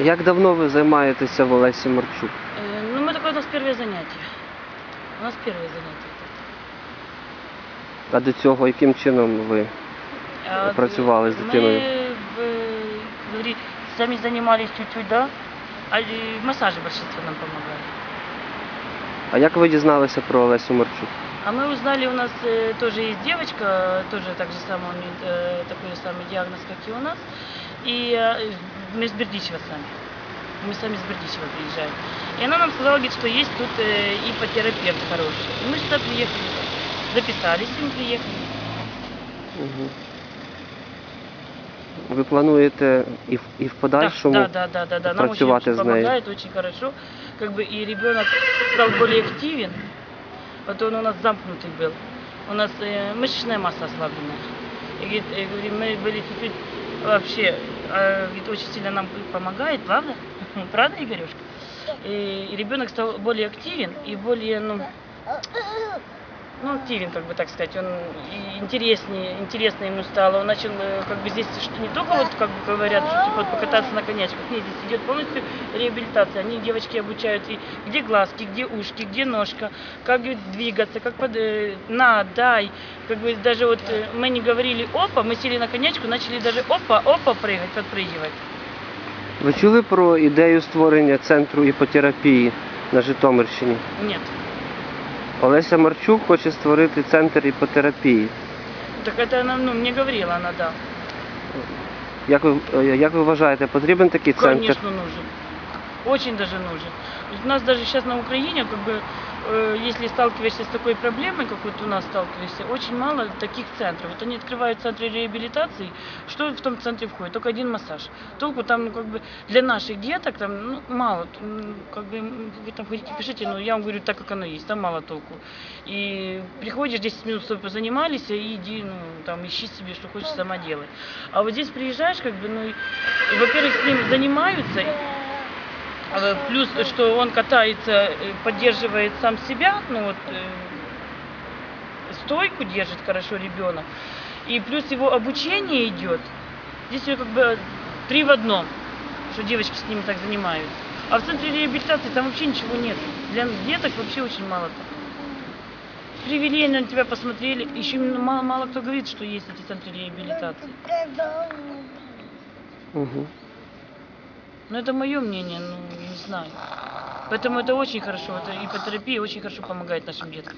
Як давно ви займаєтеся в Олесі Марчук? Э, Ну, мы такое у нас первое занятие. У нас первое занятие. А до цього яким чином ви? А вот, Працювали э, з дитиною? Мы, в- говори, сами занимались чуть-чуть, да? А и массажи большинство нам помогали. А як ви дізналися про Олесю Марчук? А мы узнали, у нас э, тоже есть девочка, тоже так же самое, имеет э, такой же самый диагноз, как и у нас. И э, мы с Бердичева сами. Мы сами с Бердичева приезжаем. И она нам сказала, говорит, что есть тут э, ипотерапевт хороший. И мы сюда приехали, записались, и мы приехали. Угу. Ви плануєте і в, і в подальшому? Да, да, да, да, да. Нам очень, працювати очень з нею? помогает, очень хорошо. Как бы и ребенок стал более активен. Вот он у нас замкнутый был. У нас э, мышечная масса ослабленная. И говорит, э, говорим, мы были чуть-чуть вообще, э, говорит, очень сильно нам помогает, правда? Правда, Игорюшка? И, и ребенок стал более активен и более, ну, ну, активен, как бы так сказать, он и интереснее, интересно ему стало, он начал, э, как бы здесь что не только вот, как бы говорят, что типа вот покататься на конячках, нет, здесь идет полностью реабилитация, они девочки обучают, и где глазки, где ушки, где ножка, как говорит, двигаться, как под, э, на, дай, как бы даже вот э, мы не говорили опа, мы сели на конячку, начали даже опа, опа прыгать, подпрыгивать. Ви чули про ідею створення центру іпотерапії на Житомирщині? Нет. Олеся Марчук хоче створити центр іпотерапії. Так это она, ну, мне говорила она, да. Як ви, е, як ви вважаєте, потрібен такий центр? Конечно, нужен. Очень даже нужен. У нас даже сейчас на Украине, как бы, э, если сталкиваешься с такой проблемой, как вот у нас сталкиваешься, очень мало таких центров. Вот они открывают центры реабилитации, что в том центре входит? Только один массаж. Толку там, ну, как бы, для наших деток там, ну, мало. Как бы, вы там хотите, пишите, но я вам говорю так, как оно есть, там мало толку. И приходишь, 10 минут с тобой позанимались, и иди, ну, там, ищи себе, что хочешь, сама делай. А вот здесь приезжаешь, как бы, ну, во-первых, с ним занимаются, а, Плюс, что он катается, э, поддерживает сам себя, ну вот, э, стойку держит хорошо ребенок. И плюс его обучение идет. Здесь всё как бы три в одном, что девочки с ними так занимаются. А в центре реабилитации там вообще ничего нет. Для деток вообще очень мало там. Привели на тебя, посмотрели. Еще мало, мало кто говорит, что есть эти центры реабилитации. Угу. Ну, это мое мнение, ну, не знаю. Поэтому это очень хорошо, это ипотерапия очень хорошо помогает нашим деткам.